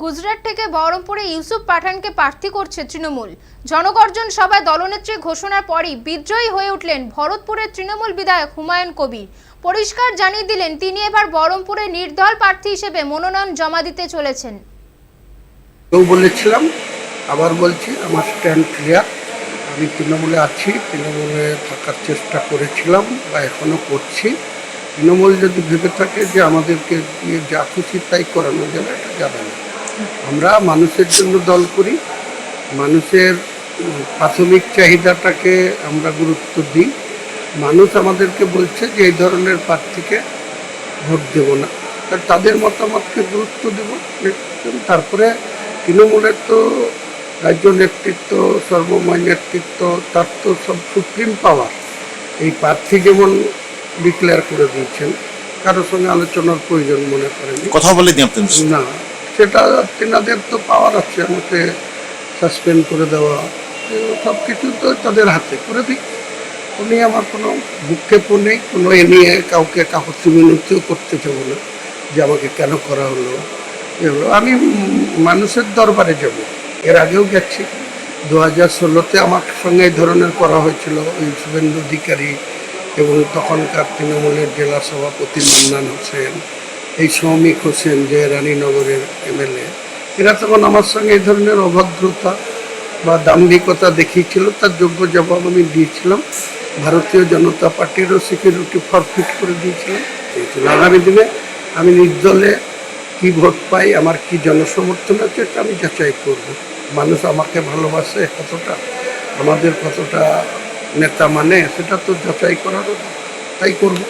গুজরাট থেকে বহরমপুরে ইউসুফ পাঠানকে প্রার্থী করছে তৃণমূল। জনগর্জন সভায় দলনেত্রী ঘোষণার পরই বিদ্রোহী হয়ে উঠলেন ভরতপুরের তৃণমূল বিধায়ক হুমায়ুন কবির। পরিষ্কার জানিয়ে দিলেন, তিনি এবার বহরমপুরে নির্দল প্রার্থী হিসেবে মনোনয়ন জমা দিতে চলেছেন। বলেছিলাম, আবার বলছি, আমার স্ট্যান্ড ক্লিয়ার আমি তৃণমূলে আছি, তৃণমূলে থাকার চেষ্টা করেছিলাম বা এখনও করছি। তৃণমূল যদি ভেবে থাকে যে আমাদেরকে যা খুশি তাই করানো যাবে, এটা যাবে না। আমরা মানুষের জন্য দল করি। মানুষের প্রাথমিক চাহিদাটাকে আমরা গুরুত্ব দিই। মানুষ আমাদেরকে বলছে যে এই ধরনের প্রার্থীকে ভোট দেব না। তাদের মতামতকে গুরুত্ব দেব। তারপরে তৃণমূলের তো রাজ্য নেতৃত্ব সর্বময় নেতৃত্ব তার তো সব সুপ্রিম পাওয়ার। এই প্রার্থী যেমন ডিক্লেয়ার করে দিয়েছেন কারোর সঙ্গে আলোচনার প্রয়োজন মনে করেনি। কথা আপনার না। সেটা তেনাদের তো পাওয়ার আছে আমাকে সাসপেন্ড করে দেওয়া। সব কিছু তো তাদের হাতে করে দিই। উনি আমার কোনো ভূক্ষেপও নেই, কোনো এ নিয়ে কাউকে কাকতি মিনতিও করতে না যে আমাকে কেন করা হলো। এগুলো আমি মানুষের দরবারে যাব। এর আগেও গেছি। দু হাজার ষোলোতে আমার সঙ্গে এই ধরনের করা হয়েছিল, ওই শুভেন্দু অধিকারী এবং তখনকার তৃণমূলের জেলা সভাপতি মান্নান হোসেন। এই সৌমিক হোসেন যে রানীনগরের এমএলএ, এরা তখন আমার সঙ্গে এই ধরনের অভদ্রতা বা দাম্ভিকতা দেখিয়েছিল, তার যোগ্য জবাব আমি দিয়েছিলাম। ভারতীয় জনতা পার্টিরও সিকিউরিটি ফরফিট করে দিয়েছিলাম। দিয়েছিল আগামী দিনে আমি নির্দলে কি ভোট পাই, আমার কি জনসমর্থন আছে, এটা আমি যাচাই করব। মানুষ আমাকে ভালোবাসে কতটা, আমাদের কতটা নেতা মানে সেটা তো যাচাই করার তাই করব।